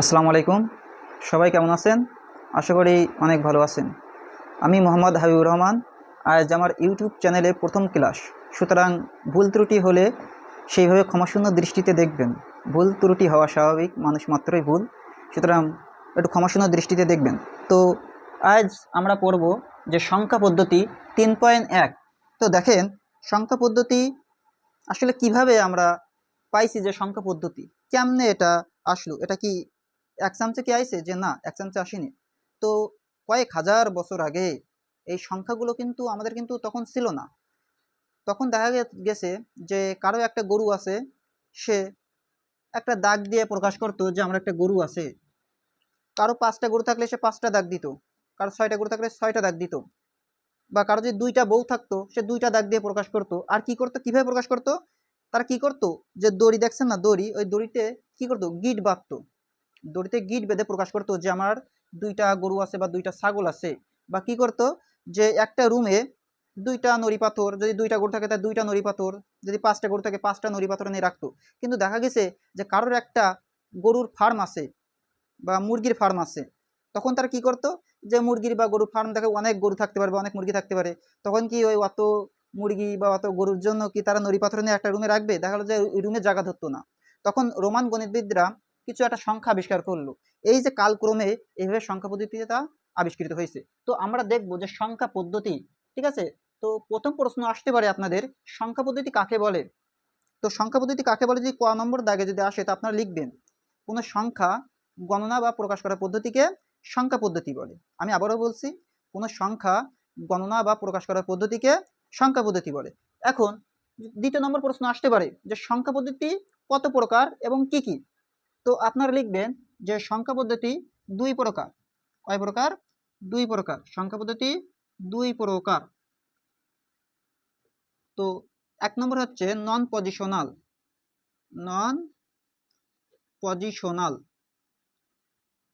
আসসালামু আলাইকুম। সবাই কেমন আছেন? আশা করি অনেক ভালো আছেন। আমি মোহাম্মদ হাবিবুর রহমান। আজ আমার ইউটিউব চ্যানেলে প্রথম ক্লাস। সুতরাং ভুল ত্রুটি হলে সেইভাবে ক্ষমাশূন্য দৃষ্টিতে দেখবেন। ভুল ত্রুটি হওয়া স্বাভাবিক, মানুষ মাত্রই ভুল। সুতরাং একটু ক্ষমাশূন্য দৃষ্টিতে দেখবেন। তো আজ আমরা পড়ব যে সংখ্যা পদ্ধতি তিন পয়েন্ট এক। তো দেখেন, সংখ্যা পদ্ধতি আসলে কীভাবে আমরা পাইছি যে সংখ্যা পদ্ধতি? কেমনে এটা আসলো? এটা কি এক চামচে কি আইছে যে না এক চামচে আসেনি। তো কয়েক হাজার বছর আগে এই সংখ্যাগুলো কিন্তু আমাদের কিন্তু তখন ছিল না। তখন দেখা গেছে যে কারও একটা গরু আছে, সে একটা দাগ দিয়ে প্রকাশ করতো যে আমার একটা গরু আছে। কারও পাঁচটা গরু থাকলে সে পাঁচটা দাগ দিত, কারও ছয়টা গরু থাকলে ছয়টা দাগ দিত। বা কারও যে দুইটা বউ থাকতো, সে দুইটা দাগ দিয়ে প্রকাশ করতো। আর কি করতো, কীভাবে প্রকাশ করতো? তারা কি করতো? যে দড়ি, দেখছেন না দড়ি? ওই দড়িতে কি করতো? গিট বাঁধতো। দড়িতে গিট বেঁধে প্রকাশ করতো যে আমার দুইটা গরু আছে বা দুইটা ছাগল আছে। বা কি করতো যে একটা রুমে দুইটা নড়ি পাথর, যদি দুইটা গরু থাকে তার দুইটা নড়ি পাথর, যদি পাঁচটা গরু থাকে পাঁচটা নড়ি পাথর নিয়ে রাখতো। কিন্তু দেখা গেছে যে কারোর একটা গরুর ফার্ম আছে বা মুরগির ফার্ম আছে, তখন তারা কি করতো যে মুরগির বা গরুর ফার্ম দেখে অনেক গরু থাকতে পারে অনেক মুরগি থাকতে পারে। তখন কি ওই অত মুরগি বা অত গরুর জন্য কি তারা নড়ি পাথর নিয়ে একটা রুমে রাখবে? দেখা গেলো যে রুমে জায়গা ধরতো না। তখন রোমান গণিতবিদরা কিছু একটা সংখ্যা আবিষ্কার করল। এই যে কালক্রমে এইভাবে সংখ্যা পদ্ধতিতে তা আবিষ্কৃত হয়েছে। তো আমরা দেখব যে সংখ্যা পদ্ধতি, ঠিক আছে? তো প্রথম প্রশ্ন আসতে পারে আপনাদের, সংখ্যা পদ্ধতি কাকে বলে? তো সংখ্যা পদ্ধতি কাকে বলে? যদি ক নম্বর দাগে যদি আসে, তা আপনারা লিখবেন। কোনো সংখ্যা গণনা বা প্রকাশ করার পদ্ধতিকে সংখ্যা পদ্ধতি বলে। আমি আবারও বলছি, কোনো সংখ্যা গণনা বা প্রকাশ করার পদ্ধতিকে সংখ্যা পদ্ধতি বলে। এখন দ্বিতীয় নম্বর প্রশ্ন আসতে পারে যে সংখ্যা পদ্ধতি কত প্রকার এবং কি কি? তো আপনারা লিখবেন যে সংখ্যা পদ্ধতি দুই প্রকার। কয় প্রকার? দুই প্রকার। সংখ্যা পদ্ধতি দুই প্রকার। তো এক নম্বর হচ্ছে non positional non positional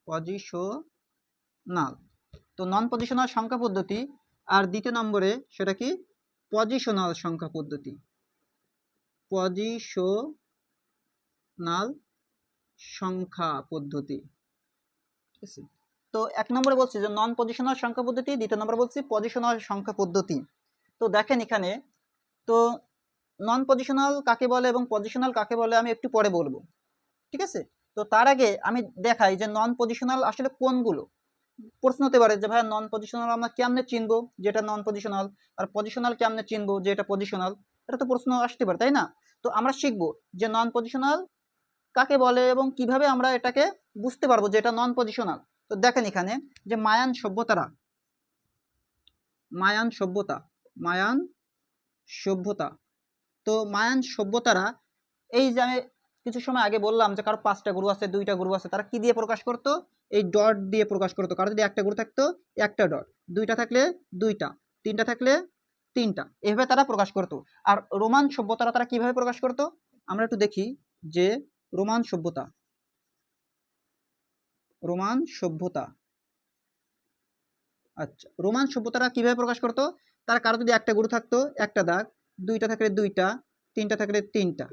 positional তো নন পজিশনাল সংখ্যা পদ্ধতি আর দ্বিতীয় নম্বরে সেটা কি? পজিশনাল সংখ্যা পদ্ধতি। পজিশনাল সংখ্যা পদ্ধতি। তো এক নম্বরে বলছি যে নন পজিশনাল সংখ্যা পদ্ধতি, দ্বিতীয় নম্বরে বলছি পজিশনাল সংখ্যা পদ্ধতি। তো দেখেন এখানে, তো নন পজিশনাল কাকে বলে এবং পজিশনাল কাকে বলে আমি একটু পরে বলব। ঠিক আছে? তো তার আগে আমি দেখাই যে নন পজিশনাল আসলে কোনগুলো। প্রশ্ন হতে পারে যে ভাই নন পজিশনাল আমরা কেমনে চিনবো যেটা নন পজিশনাল আর পজিশনাল কেমনে চিনবো যে এটা পজিশনাল এটা তো প্রশ্ন আসতে পারে, তাই না? তো আমরা শিখব যে নন পজিশনাল কাকে বলে এবং কীভাবে আমরা এটাকে বুঝতে পারব যে এটা নন পজিশনাল তো দেখেন এখানে যে মায়ান সভ্যতারা। মায়ান সভ্যতা। মায়ান সভ্যতা। তো মায়ান সভ্যতারা, এই যে আমি কিছু সময় আগে বললাম যে কারও পাঁচটা গরু আছে, দুইটা গরু আছে, তারা কি দিয়ে প্রকাশ করতো? এই ডট দিয়ে প্রকাশ করতো। কারও যদি একটা গরু থাকতো, একটা ডট। দুইটা থাকলে দুইটা, তিনটা থাকলে তিনটা। এভাবে তারা প্রকাশ করতো। আর রোমান সভ্যতারা তারা কীভাবে প্রকাশ করতো? আমরা একটু দেখি যে রোমান সভ্যতা। রোমান সভ্যতা। আচ্ছা রোমান সভ্যতারা কীভাবে প্রকাশ করতো? তার কারও যদি একটা গরু থাকতো, একটা দাগ, দুইটা থাকলে দুইটা, তিনটা থাকলে তিনটা।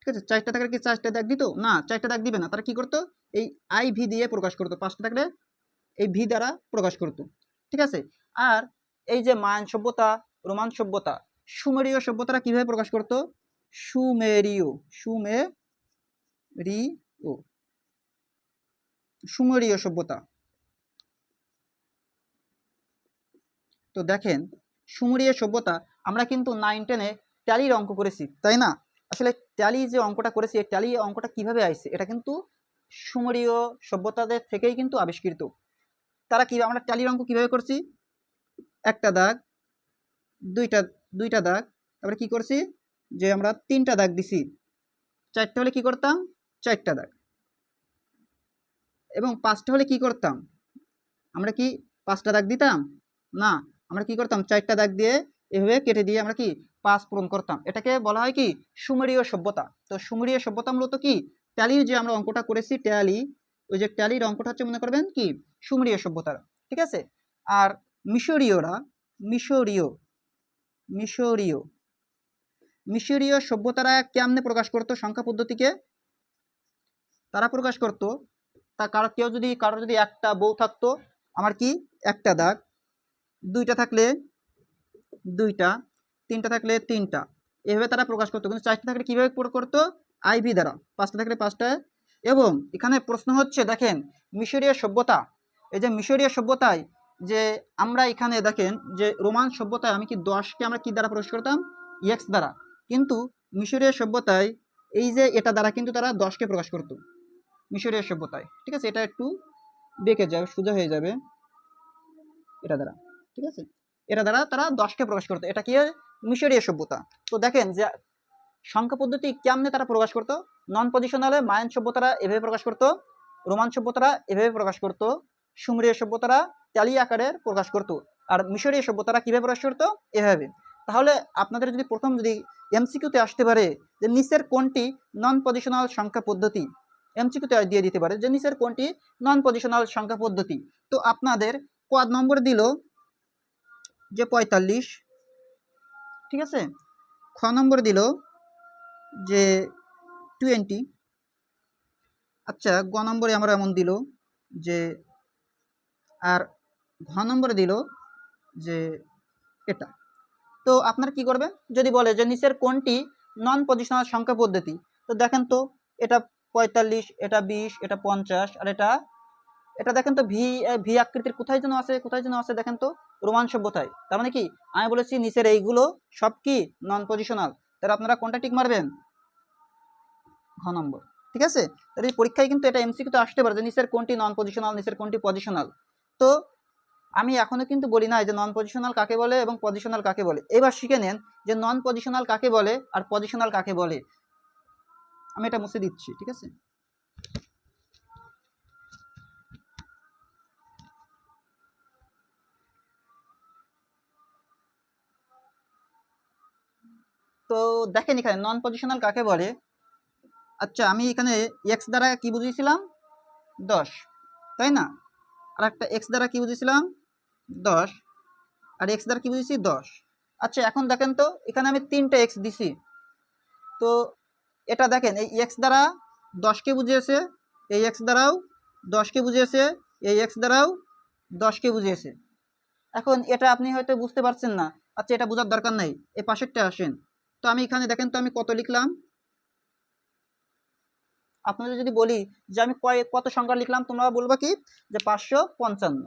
ঠিক আছে, চারটা থাকলে কি চারটা দাগ দিত? না, চারটা দাগ দিবে না। তারা কি করতো? এই আই ভি দিয়ে প্রকাশ করতো। পাঁচটা থাকলে এই ভি দ্বারা প্রকাশ করতো। ঠিক আছে, আর এই যে মায়ান সভ্যতা, রোমান সভ্যতা, সুমেরীয় সভ্যতারা কীভাবে প্রকাশ করতো? সুমেরীয় সুমেরীয় সুমেরীয় সভ্যতা। তো দেখেন, সুমেরীয় সভ্যতা আমরা কিন্তু নাইন টেনে ট্যালির অঙ্ক করেছি, তাই না? আসলে ট্যালি যে অঙ্কটা করেছি, এই ট্যালি অঙ্কটা কীভাবে আইছে, এটা কিন্তু সুমেরীয় সভ্যতাদের থেকেই কিন্তু আবিষ্কৃত। তারা কি, আমরা ট্যালির অঙ্ক কীভাবে করছি? একটা দাগ, দুইটা দুইটা দাগ, তারপরে কি করছি? যে আমরা তিনটা দাগ দিছি। চারটা হলে কি করতাম? চারটা দাগ। এবং পাঁচটা হলে কি করতাম? আমরা কি পাঁচটা দাগ দিতাম? না, আমরা কি করতাম? চারটা দাগ দিয়ে এভাবে কেটে দিয়ে আমরা কি পাঁচ পূরণ করতাম? এটাকে বলা হয় কি? সুমেরীয় সভ্যতা। তো সুমেরীয় সভ্যতা মূলত কি? ট্যালির যে আমরা অঙ্কটা করেছি, ট্যালি, ওই যে ট্যালির অঙ্কটা হচ্ছে মনে করবেন কি? সুমেরীয় সভ্যতার। ঠিক আছে? আর মিশরীয়রা, মিশরীয় মিশরীয় মিশরীয় সভ্যতারা কেমনে প্রকাশ করতো? সংখ্যা পদ্ধতিকে তারা প্রকাশ করতো, তা কারও কেউ যদি কারও যদি একটা বউ থাকতো, আমার কি? একটা দাগ। দুইটা থাকলে দুইটা, তিনটা থাকলে তিনটা। এভাবে তারা প্রকাশ করতো। কিন্তু চারটা থাকলে কীভাবে করতো? আইভি দ্বারা। পাঁচটা থাকলে পাঁচটা। এবং এখানে প্রশ্ন হচ্ছে, দেখেন, মিশরীয় সভ্যতা, এই যে মিশরীয় সভ্যতায় যে আমরা এখানে দেখেন, যে রোমান সভ্যতায় আমি কি দশকে আমরা কি দ্বারা প্রকাশ করতাম? এক্স দ্বারা। কিন্তু মিশরীয় সভ্যতায় এই যে এটা দ্বারা কিন্তু তারা দশকে প্রকাশ করতো। মিশরীয় সভ্যতায়। ঠিক আছে? এটা একটু বেঁকে যাবে সোজা হয়ে যাবে। এটা দ্বারা। ঠিক আছে? এটা দ্বারা তারা দশকে প্রকাশ করতো। এটা কি মিশরীয় সভ্যতা? তো দেখেন যে সংখ্যা পদ্ধতি কেমনে তারা প্রকাশ করতো? নন পজিশনালে মায়ান সভ্যতারা এভাবে প্রকাশ করতো, রোমান সভ্যতারা এভাবে প্রকাশ করতো, সুমেরীয় সভ্যতারা ট্যালি আকারের প্রকাশ করতো। আর মিশরীয় সভ্যতারা কীভাবে প্রকাশ করতো? এভাবে। তাহলে আপনাদের যদি প্রথম যদি এমসিকিউতে আসতে পারে যে নিচের কোনটি নন পজিশনাল সংখ্যা পদ্ধতি এমসিকিউতে দিয়ে দিতে পারে। যে নিচের কোনটি? নন পজিশনাল সংখ্যা পদ্ধতি। তো আপনাদের কদ নম্বর দিল যে পঁয়তাল্লিশ। ঠিক আছে? খ নম্বর দিল যে টোয়েন্টি আচ্ছা গ নম্বরে আমরা এমন দিল যে, আর ঘ নম্বরে দিল যে এটা। তো আপনারা কি করবেন? যদি বলে যে নিচের কোনটি নন পজিশনাল সংখ্যা পদ্ধতি, তো দেখেন তো, এটা পঁয়তাল্লিশ, এটা বিশ, এটা পঞ্চাশ, আর এটা এটা দেখেন তো ভি ভি আকৃতির কোথায় যেন আছে, কোথায় যেন আছে দেখেন তো, রোমান সভ্যতায়। তার মানে কি? আমি বলেছি নিচের এইগুলো সব কি? নন পজিশনাল তাহলে আপনারা কোনটা টিক মারবেন? ঘ নম্বর। ঠিক আছে? তাহলে পরীক্ষায় কিন্তু এটা এমসিকিউ তো আসতে পারে যে নিচের কোনটি নন পজিশনাল নিচের কোনটি পজিশনাল তো আমি এখনও কিন্তু বলি না যে নন পজিশনাল কাকে বলে এবং পজিশনাল কাকে বলে। এবার শিখে নেন যে নন পজিশনাল কাকে বলে আর পজিশনাল কাকে বলে। আমি এটা মুছে দিচ্ছি, ঠিক আছে? তো দেখেন এখানে নন পজিশনাল কাকে বলে? আচ্ছা আমি এখানে এক্স দ্বারা কি বুঝিয়েছিলাম? দশ, তাই না? আর একটা এক্স দ্বারা কি বুঝেছিলাম দশ, আর এক্স দ্বারা কি বুঝেছি দশ। আচ্ছা এখন দেখেন তো, এখানে আমি তিনটে এক্স দিছি। তো এটা দেখেন, এই এক্স দ্বারা দশকে বুঝিয়েছে, এই এক্স দ্বারাও দশকে বুঝিয়েছে, এই এক্স দ্বারাও দশকে বুঝিয়েছে। এখন এটা আপনি হয়তো বুঝতে পারছেন না। আচ্ছা এটা বোঝার দরকার নাই এই পাশেরটা আসেন। তো আমি এখানে দেখেন তো আমি কত লিখলাম? আপনাদের যদি বলি যে আমি কয়, কত সংখ্যা লিখলাম, তোমরা বলবা কি? যে পাঁচশো পঞ্চান্ন।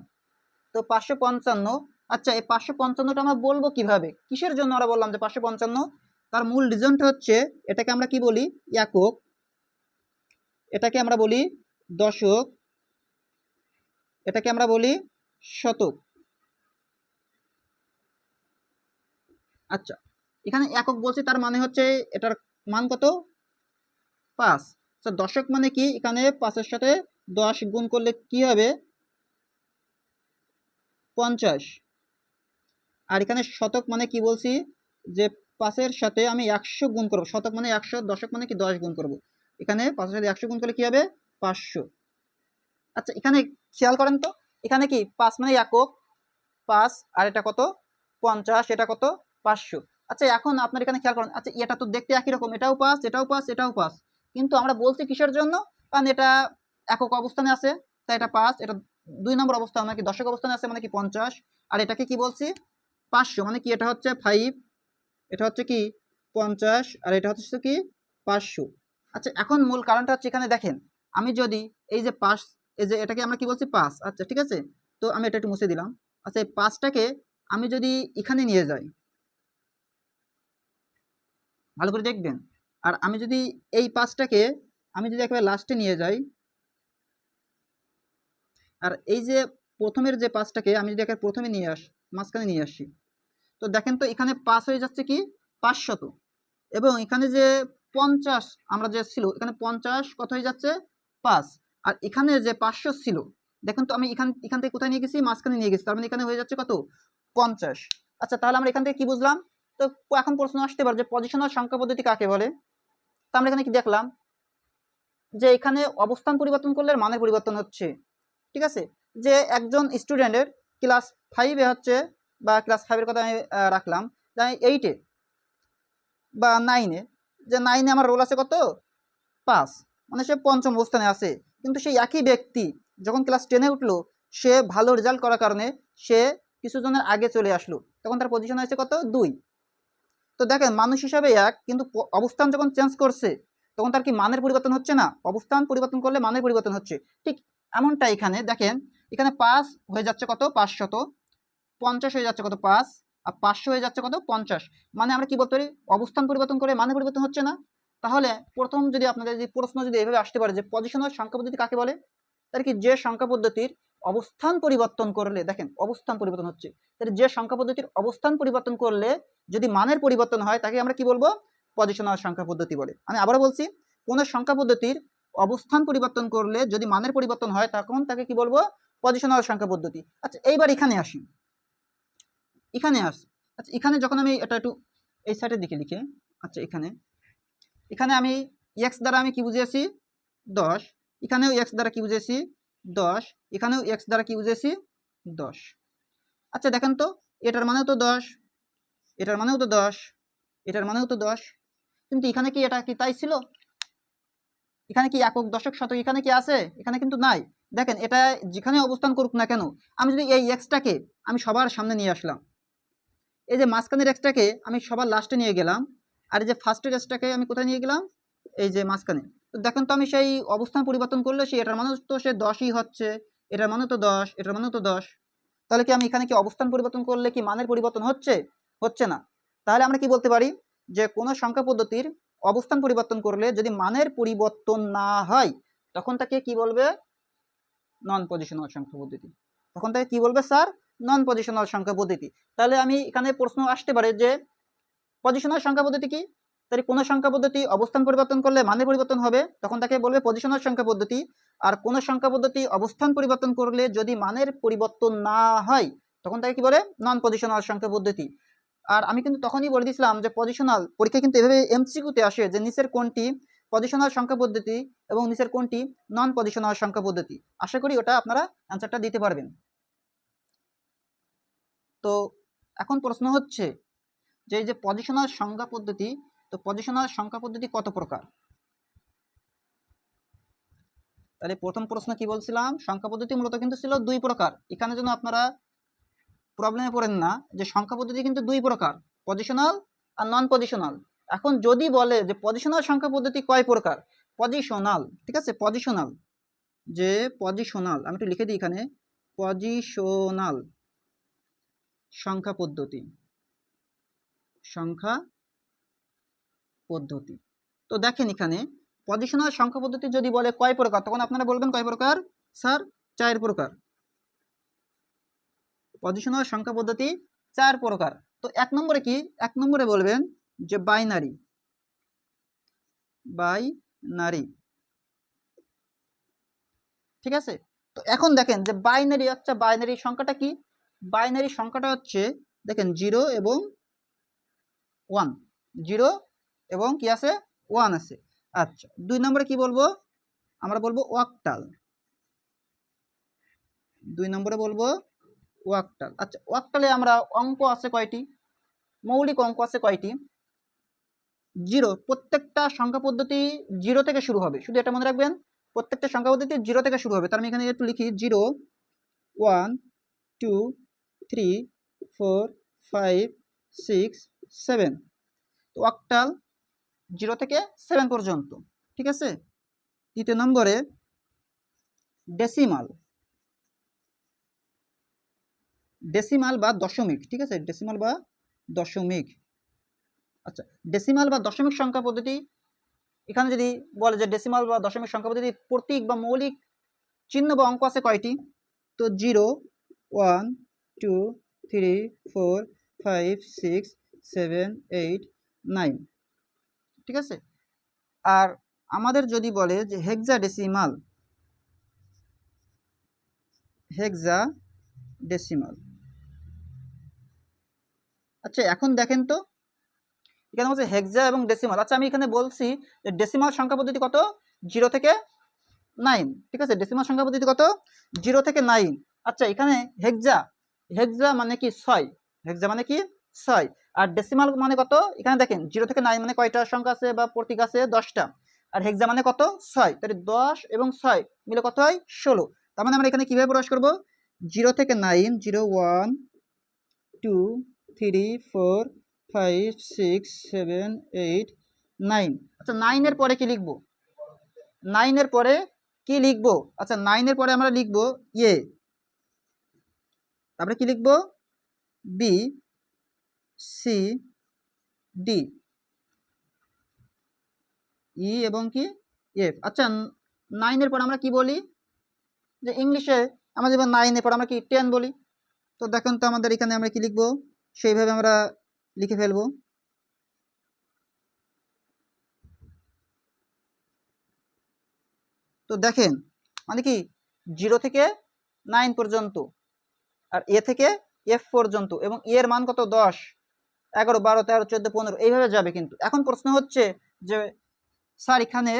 তো পাঁচশো পঞ্চান্ন আচ্ছা এই পাঁচশো পঞ্চান্নটা আমরা বলব কীভাবে? কিসের জন্য আমরা বললাম যে পাঁচশো পঞ্চান্ন? তার মূল রিজনটা হচ্ছে এটাকে আমরা কি বলি? একক। এটাকে আমরা বলি দশক। এটাকে আমরা বলি শতক। আচ্ছা এখানে একক বলছি, তার মানে হচ্ছে এটার মান কত? পাঁচ। আচ্ছা দশক মানে কি? এখানে পাঁচের সাথে দশ গুণ করলে কি হবে? পঞ্চাশ। আর এখানে শতক মানে কি বলছি? যে পাঁচের সাথে আমি একশো গুণ করব। শতক মানে একশো, দশক মানে কি দশ গুণ করব। এখানে পাঁচের সাথে একশো গুণ করলে কি হবে? পাঁচশো। আচ্ছা এখানে খেয়াল করেন তো, এখানে কি পাঁচ মানে একক? পাঁচ, আর এটা কত? পঞ্চাশ, এটা কত? পাঁচশো। আচ্ছা এখন আপনার এখানে খেয়াল করেন আচ্ছা এটা তো দেখতে একই রকম, এটাও পাস এটাও পাস এটাও পাস কিন্তু আমরা বলছি কিসের জন্য? কারণ এটা একক অবস্থানে আছে, তাই এটা পাঁচ, এটা দুই নম্বর অবস্থান মানে কি দশক অবস্থানে আছে মানে কি পঞ্চাশ। আর এটাকে কি বলছি? পাঁচশো মানে কি এটা হচ্ছে ফাইভ এটা হচ্ছে কি পঞ্চাশ আর এটা হচ্ছে কি পাঁচশো। আচ্ছা এখন মূল কারণটা হচ্ছে এখানে দেখেন, আমি যদি এই যে পাঁচ, এই যে এটাকে আমরা কি বলছি, পাঁচ আচ্ছা ঠিক আছে? তো আমি এটা একটু মুছে দিলাম। আচ্ছা এই পাঁচটাকে আমি যদি এখানে নিয়ে যাই, ভালো করে দেখবেন, আর আমি যদি এই পাঁচটাকে আমি যদি একেবারে লাস্টে নিয়ে যাই, আর এই যে প্রথমের যে পাঁচটাকে আমি যদি একেবারে প্রথমে নিয়ে আস, মাঝখানে নিয়ে আসি তো দেখেন তো এখানে পাঁচ হয়ে যাচ্ছে কি? পাঁচশত এবং এখানে যে পঞ্চাশ আমরা যে ছিল, এখানে পঞ্চাশ কত হয়ে যাচ্ছে? পাঁচ। আর এখানে যে পাঁচশো ছিল, দেখুন তো আমি এখান এখান থেকে কোথায় নিয়ে গেছি? মাঝখানে নিয়ে গেছি। তার মানে এখানে হয়ে যাচ্ছে কত? পঞ্চাশ। আচ্ছা তাহলে আমরা এখান থেকে কি বুঝলাম? তো এখন প্রশ্ন আসতে পারে যে পজিশনাল সংখ্যা পদ্ধতি কাকে বলে? তো আমরা এখানে কি দেখলাম? যে এখানে অবস্থান পরিবর্তন করলে মানের পরিবর্তন হচ্ছে। ঠিক আছে? যে একজন স্টুডেন্টের ক্লাস ফাইভে হচ্ছে বা ক্লাস ফাইভের কথা আমি রাখলাম। যে এইটে বা নাইনে যে নাইনে আমার রোল আছে কত? পাঁচ। মানে সে পঞ্চম অবস্থানে আছে। কিন্তু সেই একই ব্যক্তি যখন ক্লাস টেনে উঠল, সে ভালো রেজাল্ট করার কারণে সে কিছু জনের আগে চলে আসলো। তখন তার পজিশন হয়েছে কত? দুই। তো দেখেন, মানুষ হিসাবে এক, কিন্তু অবস্থান যখন চেঞ্জ করছে, তখন তার কি মানের পরিবর্তন হচ্ছে না? অবস্থান পরিবর্তন করলে মানের পরিবর্তন হচ্ছে। ঠিক এমনটা এখানে, দেখেন, এখানে পাঁচ হয়ে যাচ্ছে কত? পাঁচশত পঞ্চাশ হয়ে যাচ্ছে কত? পাঁচ। আর পাঁচশো হয়ে যাচ্ছে কত? পঞ্চাশ। মানে আমরা কি বলতে পারি? অবস্থান পরিবর্তন করে মানে পরিবর্তন হচ্ছে না। তাহলে প্রথম যদি আপনাদের যদি প্রশ্ন যদি এভাবে আসতে পারে যে পজিশনাল সংখ্যা পদ্ধতি কাকে বলে? তার কি যে সংখ্যা পদ্ধতির অবস্থান পরিবর্তন করলে, দেখেন অবস্থান পরিবর্তন হচ্ছে। তাহলে যে সংখ্যা পদ্ধতির অবস্থান পরিবর্তন করলে যদি মানের পরিবর্তন হয়, তাকে আমরা কি বলব? পজিশনাল সংখ্যা পদ্ধতি বলে। আমি আবারও বলছি, কোন সংখ্যা পদ্ধতির অবস্থান পরিবর্তন করলে যদি মানের পরিবর্তন হয়, তখন তাকে কি বলব? পজিশনাল সংখ্যা পদ্ধতি। আচ্ছা এইবার এখানে আসি। এখানে আস আচ্ছা এখানে যখন আমি এটা একটু এই সাইডের দিকে লিখে আচ্ছা এখানে। এখানে আমি এক্স দ্বারা আমি কি বুঝিয়েছি? দশ। এখানেও এক্স দ্বারা কি বুঝেছি দশ। এখানেও এক্স দ্বারা কি বুঝেছি দশ। আচ্ছা দেখেন তো, এটার মানেও তো দশ। এটার মানেও তো দশ। এটার মানেও তো দশ। কিন্তু এখানে কি এটা কি তাই ছিল? এখানে কি একক দশক শতক এখানে কি আছে? এখানে কিন্তু নাই। দেখেন, এটা যেখানে অবস্থান করুক না কেন, আমি যদি এই এক্সটাকে আমি সবার সামনে নিয়ে আসলাম এই যে মাঝখানের এক্সটাকে আমি সবার লাস্টে নিয়ে গেলাম। আর এই যে ফার্স্টের এক্সটাকে আমি কোথায় নিয়ে গেলাম? এই যে মাঝখানে। তো দেখেন তো আমি সেই অবস্থান পরিবর্তন করলে সে, এটার মানে তো সে দশই হচ্ছে, এটার মানে তো দশ, এটার মানে তো দশ। তাহলে কি আমি এখানে কি অবস্থান পরিবর্তন করলে কি মানের পরিবর্তন হচ্ছে? হচ্ছে না। তাহলে আমরা কি বলতে পারি? যে কোনো সংখ্যা পদ্ধতির অবস্থান পরিবর্তন করলে যদি মানের পরিবর্তন না হয়, তখন তাকে কি বলবে? নন পজিশনাল সংখ্যা পদ্ধতি। তখন তাকে কি বলবে স্যার নন পজিশনাল সংখ্যা পদ্ধতি। তাহলে আমি এখানে প্রশ্ন আসতে পারে যে পজিশনাল সংখ্যা পদ্ধতি কি? তাহলে কোনো সংখ্যা পদ্ধতি অবস্থান পরিবর্তন করলে মানে পরিবর্তন হবে? তখন তাকে বলবে পজিশনাল সংখ্যা পদ্ধতি। আর কোনো সংখ্যা পদ্ধতি অবস্থান পরিবর্তন করলে যদি মানের পরিবর্তন না হয়, তখন তাকে কি বলে? নন পজিশনাল সংখ্যা পদ্ধতি। আর আমি কিন্তু তখনই বলে দিয়েছিলাম যে পজিশনাল পরীক্ষা কিন্তু এভাবে এমসিকিউতে আসে যে নিচের কোনটি পজিশনাল সংখ্যা পদ্ধতি এবং নিচের কোনটি নন পজিশনাল সংখ্যা পদ্ধতি। আশা করি ওটা আপনারা অ্যান্সারটা দিতে পারবেন। তো এখন প্রশ্ন হচ্ছে যে যে পজিশনাল সংখ্যা পদ্ধতি, তো পজিশনাল সংখ্যা পদ্ধতি কত প্রকার? তাহলে প্রথম প্রশ্ন কি বলছিলাম? সংখ্যা পদ্ধতি মূলত কিন্তু ছিল দুই প্রকার। এখানে যেন আপনারা প্রবলেমে পড়েন না, যে সংখ্যা পদ্ধতি কিন্তু দুই প্রকার পজিশনাল আর নন পজিশনাল এখন যদি বলে যে পজিশনাল সংখ্যা পদ্ধতি কয় প্রকার? পজিশনাল ঠিক আছে? পজিশনাল যে পজিশনাল আমি একটু লিখে দিই এখানে। পজিশনাল সংখ্যা পদ্ধতি। সংখ্যা পদ্ধতি। তো দেখেন এখানে পজিশনাল সংখ্যা পদ্ধতি যদি বলে কয় প্রকার, তখন আপনারা বলবেন কয় প্রকার? স্যার, চার প্রকার। পজিশনাল সংখ্যা পদ্ধতি চার প্রকার। তো এক নম্বরে কি? এক নম্বরে বলবেন যে বাইনারি বাইনারি ঠিক আছে? তো এখন দেখেন যে বাইনারি হচ্ছে বাইনারি সংখ্যাটা কি? বাইনারি সংখ্যাটা হচ্ছে, দেখেন জিরো এবং ওয়ান। জিরো এবং কি আছে? ওয়ান আছে। আচ্ছা দুই নম্বরে কি বলব? আমরা বলব ওয়াকটাল। দুই নম্বরে বলব ওয়াকটাল। আচ্ছা ওয়াকটালে আমরা অঙ্ক আছে কয়টি? মৌলিক অঙ্ক আছে কয়টি? জিরো। প্রত্যেকটা সংখ্যা পদ্ধতি জিরো থেকে শুরু হবে। শুধু এটা মনে রাখবেন, প্রত্যেকটা সংখ্যা পদ্ধতি জিরো থেকে শুরু হবে। তার আমি এখানে একটু লিখি, zero, one, two three four five six seven তো অক্টাল জিরো থেকে সেভেন পর্যন্ত, ঠিক আছে? তৃতীয় নম্বরে ডেসিমাল ডেসিমাল বা দশমিক, ঠিক আছে? ডেসিমাল বা দশমিক। আচ্ছা ডেসিমাল বা দশমিক সংখ্যা পদ্ধতি, এখানে যদি বলে যে ডেসিমাল বা দশমিক সংখ্যা পদ্ধতি প্রতীক বা মৌলিক চিহ্ন বা অঙ্ক আছে কয়টি? তো zero one two three four five six seven eight nine ঠিক আছে? আর আমাদের যদি বলে যে হেক্সা ডেসিমাল হেক্সা ডেসিমাল আচ্ছা এখন দেখেন তো। এখানে হচ্ছে হেক্সা এবং ডেসিমাল আচ্ছা আমি এখানে বলছি যে ডেসিমাল সংখ্যা পদ্ধতি কত? জিরো থেকে নাইন ঠিক আছে? ডেসিমাল সংখ্যা পদ্ধতি কত? জিরো থেকে নাইন আচ্ছা এখানে হেক্সা হেক্সা মানে কি ছয়? হেক্সা মানে কি ছয়। আর ডেসিমাল মানে কত? এখানে দেখেন জিরো থেকে নাইন মানে কয়টা সংখ্যা আছে বা প্রতীক আছে? দশটা। আর হেক্সা মানে কত? ছয়। তাহলে দশ এবং ছয় মিলে কত হয়? ষোলো। তার মানে আমরা এখানে কীভাবে প্রকাশ করব? জিরো থেকে nine zero one two three four five six seven eight nine আচ্ছা নাইনের পরে কি লিখব? নাইনের পরে কি লিখব? আচ্ছা নাইনের পরে আমরা লিখব এ তারপরে কি লিখব? বি সি ডি ই এবং কি? এফ আচ্ছা নাইনের পর আমরা কি বলি? যে ইংলিশে আমরা যেমন নাইনের পর আমরা কি টেন বলি? তো দেখুন তো আমাদের এখানে আমরা কি লিখব? সেইভাবে আমরা লিখে ফেলব। তো দেখেন মানে কি? জিরো থেকে নাইন পর্যন্ত। আর এ থেকে এফ পর্যন্ত এবং এর মান কত? দশ। এগারো, বারো, তেরো, চোদ্দ, পনেরো, এইভাবে যাবে কিন্তু। এখন প্রশ্ন হচ্ছে যে স্যার, এখানে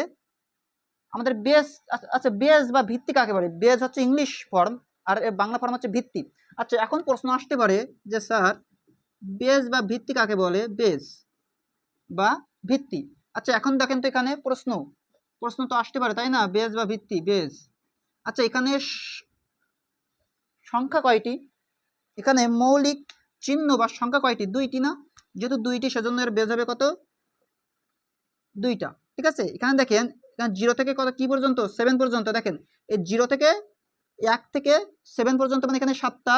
আমাদের বেস আচ্ছা বেস বা ভিত্তি কাকে বলে? বেস হচ্ছে ইংলিশ ফর্ম আর বাংলা ফর্ম হচ্ছে ভিত্তি। আচ্ছা এখন প্রশ্ন আসতে পারে যে স্যার বেস বা ভিত্তি কাকে বলে? বেস বা ভিত্তি। আচ্ছা এখন দেখেন তো এখানে প্রশ্ন। প্রশ্ন তো আসতে পারে, তাই না? বেস বা ভিত্তি বেস আচ্ছা এখানে সংখ্যা কয়টি? এখানে মৌলিক চিহ্ন বা সংখ্যা কয়টি? দুইটি না? যেহেতু দুইটি, সেজন্য এর বেজ হবে কত? দুইটা। ঠিক আছে? এখানে দেখেন, এখানে জিরো থেকে কত, কি পর্যন্ত? সেভেন পর্যন্ত। দেখেন, এই জিরো থেকে এক থেকে সেভেন পর্যন্ত মানে এখানে সাতটা।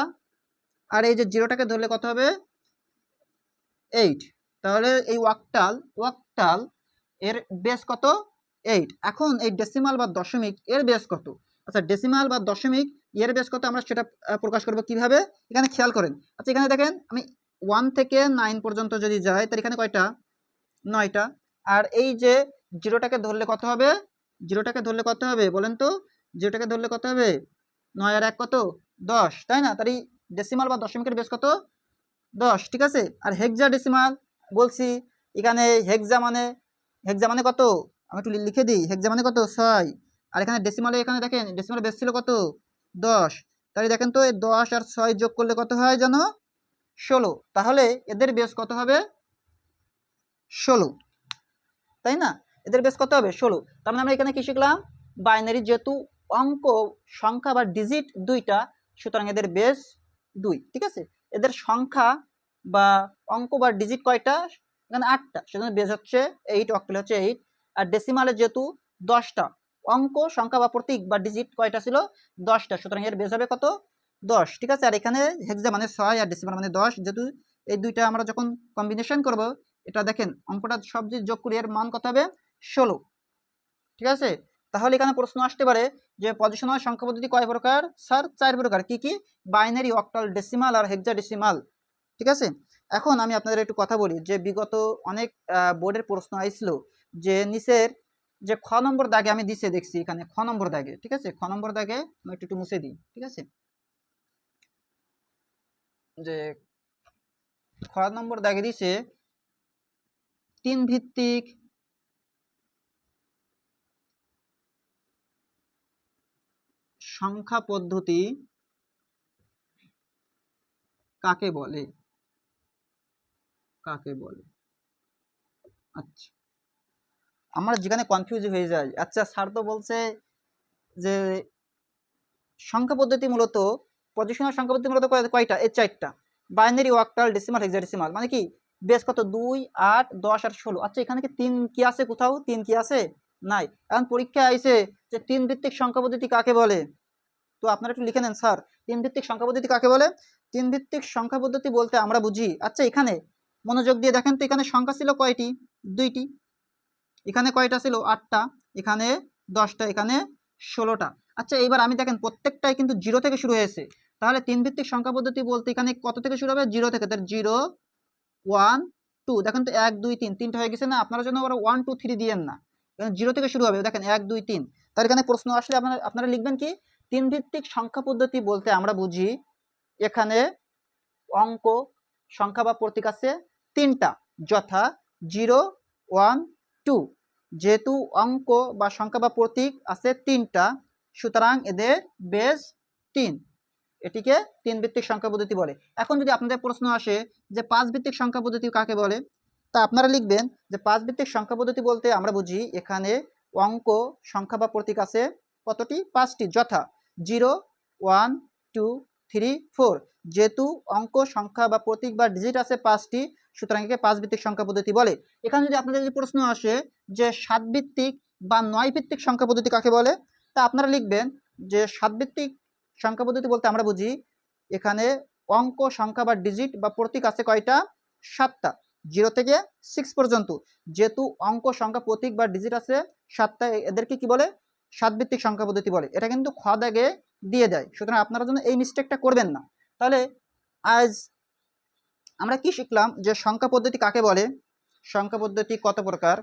আর এই যে জিরোটাকে ধরলে কত হবে? এইট। তাহলে এই ওয়াকটাল ওয়াকটাল এর বেস কত? এইট। এখন এই ডেসিমাল বা দশমিক এর বেস কত? আচ্ছা ডেসিমাল বা দশমিক এর বেস কত আমরা সেটা প্রকাশ করব কীভাবে? এখানে খেয়াল করেন। আচ্ছা এখানে দেখেন, আমি ওয়ান থেকে নাইন পর্যন্ত যদি যাই, তাহলে এখানে কয়টা? নয়টা। আর এই যে জিরোটাকে ধরলে কত হবে? জিরোটাকে ধরলে কত হবে? বলেন তো জিরোটাকে ধরলে কত হবে? নয় আর এক কত? দশ, তাই না? তার এই ডেসিমাল বা দশমিকের বেশ কত? দশ, ঠিক আছে? আর হেক্সা ডেসিমাল বলছি, এখানে হেক্সা মানে হেক্সা মানে কত? আমি একটু লিখে দিই হেক্সা মানে কত? ছয়। আর এখানে ডেসিমালে এখানে দেখেন ডেসিমাল বেস ছিল কত? দশ। তাহলে দেখেন তো, এই দশ আর ছয় যোগ করলে কত হয় যেন ষোলো। তাহলে এদের বেস কত হবে? ষোলো। তাই না? এদের বেস কত হবে? ষোলো। তার মানে আমরা এখানে কি শিখলাম? বাইনারি যেহেতু অঙ্ক, সংখ্যা বা ডিজিট দুইটা, সুতরাং এদের বেস দুই। ঠিক আছে? এদের সংখ্যা বা অঙ্ক বা ডিজিট কয়টা? এখানে আটটা। সেজন্য বেস হচ্ছে এইট অক্টেল হচ্ছে এইট আর ডেসিমালে যেহেতু দশটা অঙ্ক, সংখ্যা বা প্রতীক বা ডিজিট কয়টা ছিল? দশটা। সুতরাং এর বেজ হবে কত? দশ। ঠিক আছে? আর এখানে হেক্সা মানে ছয় আর ডেসিমাল মানে দশ। যেহেতু এই দুইটা আমরা যখন কম্বিনেশন করব, এটা দেখেন, অঙ্কটা সব যে যোগ করি, এর মান কত হবে? ষোলো। ঠিক আছে? তাহলে এখানে প্রশ্ন আসতে পারে যে পজিশনাল সংখ্যা পদ্ধতি কয় প্রকার? স্যার, চার প্রকার। কি কি? বাইনারি অক্টাল ডেসিমাল আর হেক্সা ডেসিমাল ঠিক আছে? এখন আমি আপনাদের একটু কথা বলি যে বিগত অনেক বোর্ডের প্রশ্ন আইছিল যে নিচের যে খ নম্বর দাগে আমি দিছে দেখছি এখানে, খ নম্বর দাগে, ঠিক আছে? খ নম্বর দাগে আমি একটু একটু মুছে দিই, ঠিক আছে? যে খ নম্বর দাগে দিছে তিন ভিত্তিক সংখ্যা পদ্ধতি কাকে বলে? কাকে বলে? আচ্ছা। আমরা যেখানে কনফিউজ হয়ে যাই। আচ্ছা স্যার তো বলছে যে সংখ্যা পদ্ধতি মূলত পজিশনাল সংখ্যা পদ্ধতি মূলত কয়- কয়টা? এই চারটা। বাইনারি ওয়াক্টাল ডেসিমাল হেক্সাডেসিমাল মানে কি? বেশ কত? দুই, আট, দশ আর ষোলো। আচ্ছা এখানে কি তিন কি আছে কোথাও? তিন কি আছে? নাই। এখন পরীক্ষা আইছে যে তিন ভিত্তিক সংখ্যা পদ্ধতি কাকে বলে? তো আপনারা একটু লিখে নেন স্যার তিন ভিত্তিক সংখ্যা পদ্ধতি কাকে বলে? তিন ভিত্তিক সংখ্যা পদ্ধতি বলতে আমরা বুঝি। আচ্ছা এখানে মনোযোগ দিয়ে দেখেন তো এখানে সংখ্যা ছিল কয়টি? দুইটি। এখানে কয়টা ছিল? আটটা। এখানে দশটা, এখানে ষোলোটা। আচ্ছা এবার আমি দেখেন, প্রত্যেকটাই কিন্তু জিরো থেকে শুরু হয়েছে। তাহলে তিন ভিত্তিক সংখ্যা পদ্ধতি বলতে এখানে কত থেকে শুরু হবে? জিরো থেকে। তার জিরো, ওয়ান, টু। দেখেন তো, এক, দুই, তিন। তিনটা হয়ে গেছে না? আপনারা জন্য আবার ওয়ান, টু, থ্রি দিয়েন না। এখানে জিরো থেকে শুরু হবে। দেখেন, এক, দুই, তিন। তার এখানে প্রশ্ন আসলে আপনারা আপনারা লিখবেন কি? তিন ভিত্তিক সংখ্যা পদ্ধতি বলতে আমরা বুঝি, এখানে অঙ্ক সংখ্যা বা প্রতীক আছে তিনটা। যথা জিরো, ওয়ান টু যেহেতু অঙ্ক বা সংখ্যা বা প্রতীক আছে তিনটা, সুতরাং এদের বেস তিন। এটিকে তিন ভিত্তিক সংখ্যা পদ্ধতি বলে। এখন যদি আপনাদের প্রশ্ন আসে যে পাঁচ ভিত্তিক সংখ্যা পদ্ধতি কাকে বলে, তা আপনারা লিখবেন যে পাঁচ ভিত্তিক সংখ্যা পদ্ধতি বলতে আমরা বুঝি এখানে অঙ্ক, সংখ্যা বা প্রতীক আছে কতটি? পাঁচটি, যথা। Zero one two three four. যেহেতু অঙ্ক সংখ্যা বা প্রতীক বা ডিজিট আছে পাঁচটি, সুতরাং একে পাঁচ ভিত্তিক সংখ্যা পদ্ধতি বলে। এখানে যদি আপনাদের যদি প্রশ্ন আসে যে সাত ভিত্তিক বা নয় ভিত্তিক সংখ্যা পদ্ধতি কাকে বলে, তা আপনারা লিখবেন যে সাত ভিত্তিক সংখ্যা পদ্ধতি বলতে আমরা বুঝি এখানে অঙ্ক সংখ্যা বা ডিজিট বা প্রতীক আছে কয়টা? সাতটা। জিরো থেকে সিক্স পর্যন্ত। যেহেতু অঙ্ক সংখ্যা প্রতীক বা ডিজিট আছে, সাতটা এদেরকে কি বলে? সাতভিত্তিক সংখ্যা পদ্ধতি বলে। এটা কিন্তু খ দাগে দিয়ে দেয়। সুতরাং আপনারা যেন এই মিস্টেকটা করবেন না। তাহলে আজ আমরা কি শিখলাম যে সংখ্যা পদ্ধতি কাকে বলে? সংখ্যা পদ্ধতি কত প্রকার?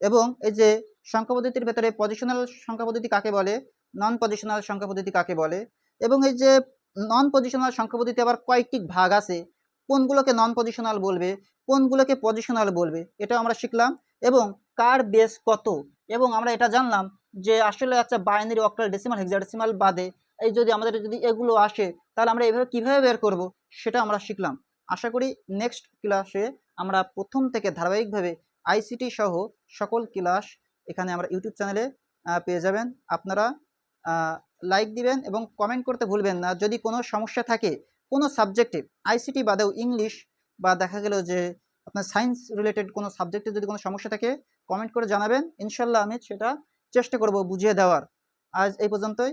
এবং এই যে সংখ্যা পদ্ধতির ভেতরে পজিশনাল সংখ্যা পদ্ধতি কাকে বলে? নন পজিশনাল সংখ্যা পদ্ধতি কাকে বলে? এবং এই যে নন পজিশনাল সংখ্যা পদ্ধতি আবার কয়েকটি ভাগ আছে। কোনগুলোকে নন পজিশনাল বলবে? কোনগুলোকে পজিশনাল বলবে? এটা আমরা শিখলাম। এবং কার বেস কত? এবং আমরা এটা জানলাম যে আসলে আচ্ছা বাইনারি অক্টাল ডেসিমাল হেক্সাডেসিমাল বাদে এই যদি আমাদের যদি এগুলো আসে, তাহলে আমরা এভাবে কীভাবে বের করব? সেটা আমরা শিখলাম। আশা করি নেক্সট ক্লাসে আমরা প্রথম থেকে ধারাবাহিকভাবে আইসিটি সহ সকল ক্লাস এখানে আমরা ইউটিউব চ্যানেলে পেয়ে যাবেন। আপনারা লাইক দিবেন এবং কমেন্ট করতে ভুলবেন না। যদি কোনো সমস্যা থাকে কোনো সাবজেক্টে আইসিটি বাদেও ইংলিশ বা দেখা গেল যে আপনার সায়েন্স রিলেটেড কোনো সাবজেক্টে যদি কোনো সমস্যা থাকে কমেন্ট করে জানাবেন। ইনশাল্লাহ আমি সেটা চেষ্টা করব বুঝিয়ে দেওয়ার। আজ এই পর্যন্তই।